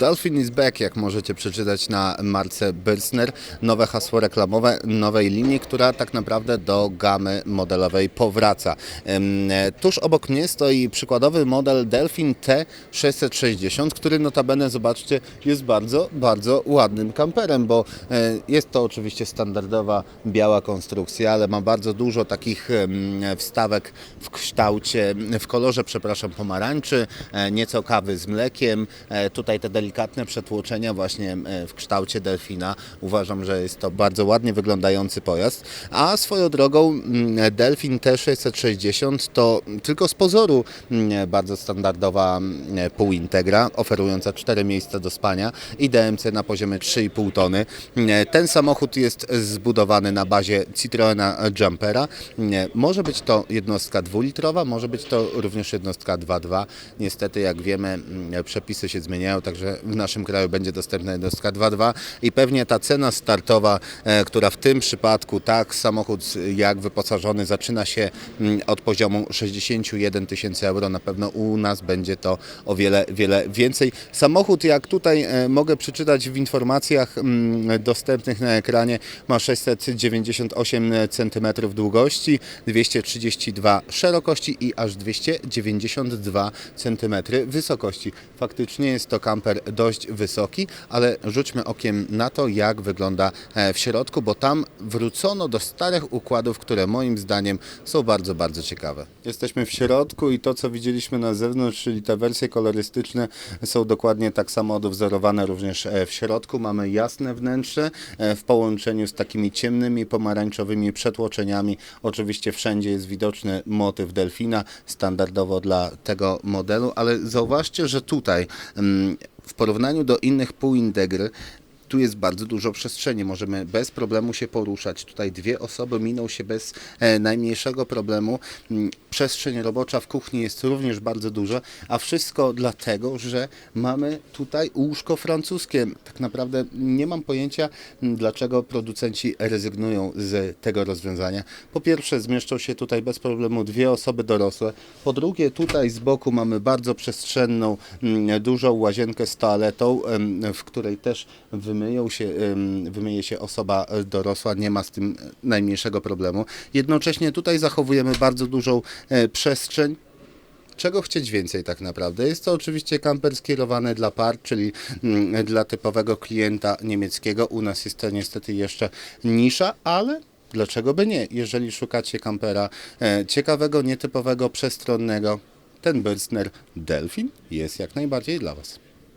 Dolphin is back, jak możecie przeczytać na marce Bürstner. Nowe hasło reklamowe nowej linii, która tak naprawdę do gamy modelowej powraca. Tuż obok mnie stoi przykładowy model Delphin T660, który notabene, zobaczcie, jest bardzo, bardzo ładnym kamperem, bo e, jest to oczywiście standardowa biała konstrukcja, ale ma bardzo dużo takich wstawek w kształcie, w kolorze, przepraszam, pomarańczy, e, nieco kawy z mlekiem. E, Tutaj te delikatne przetłoczenia właśnie e, w kształcie delfina. Uważam, że jest to bardzo ładnie wyglądający pojazd. A swoją drogą mm, Delfin T660 to tylko z pozoru mm, bardzo standardowa mm, półintegra, oferująca 4 miejsca do spania i DMC na poziomie 3,5 tony. Ten samochód jest zbudowany na bazie Citroena Jumpera. Może być to jednostka dwulitrowa, może być to również jednostka 2.2. Niestety, jak wiemy, przepisy się zmieniają, także w naszym kraju będzie dostępna jednostka 2.2 i pewnie ta cena startowa, e, która w tym przypadku, tak, samochód jak wyposażony zaczyna się mm, od poziomu 61 tysięcy euro, na pewno u nas będzie to o wiele, wiele więcej. Samochód, jak tutaj e, mogę przeczytać w informacjach mm, dostępnych na ekranie, ma 698 cm długości, 232 szerokości i aż 292 cm wysokości. Faktycznie jest to kamper dość wysoki, ale rzućmy okiem na to, jak wygląda e, w środku, bo tam wrócono do starych układów, które moim zdaniem są bardzo, bardzo ciekawe. Jesteśmy w środku i to, co widzieliśmy na zewnątrz, czyli te wersje kolorystyczne są dokładnie tak samo odwzorowane również e, w środku. Mamy jasne wnętrze e, w połączeniu z takimi ciemnymi, pomarańczowymi przetłoczeniami. Oczywiście wszędzie jest widoczny motyw delfina, standardowo dla tego modelu, ale zauważcie, że tutaj mm, w porównaniu do innych półintegry tu jest bardzo dużo przestrzeni, możemy bez problemu się poruszać. Tutaj dwie osoby miną się bez e, najmniejszego problemu. Mm, Przestrzeń robocza w kuchni jest również bardzo duża, a wszystko dlatego, że mamy tutaj łóżko francuskie. Tak naprawdę nie mam pojęcia, m, dlaczego producenci rezygnują z tego rozwiązania. Po pierwsze, zmieszczą się tutaj bez problemu dwie osoby dorosłe. Po drugie, tutaj z boku mamy bardzo przestrzenną, mm, dużą łazienkę z toaletą, w której też wymyją się, wymyje się osoba e, dorosła, nie ma z tym e, najmniejszego problemu. Jednocześnie tutaj zachowujemy bardzo dużą e, przestrzeń. Czego chcieć więcej tak naprawdę? Jest to oczywiście kamper skierowany dla par, czyli mm, dla typowego klienta niemieckiego. U nas jest to niestety jeszcze nisza, ale dlaczego by nie? Jeżeli szukacie kampera ciekawego, nietypowego, przestronnego, ten Bürstner Delfin jest jak najbardziej dla Was.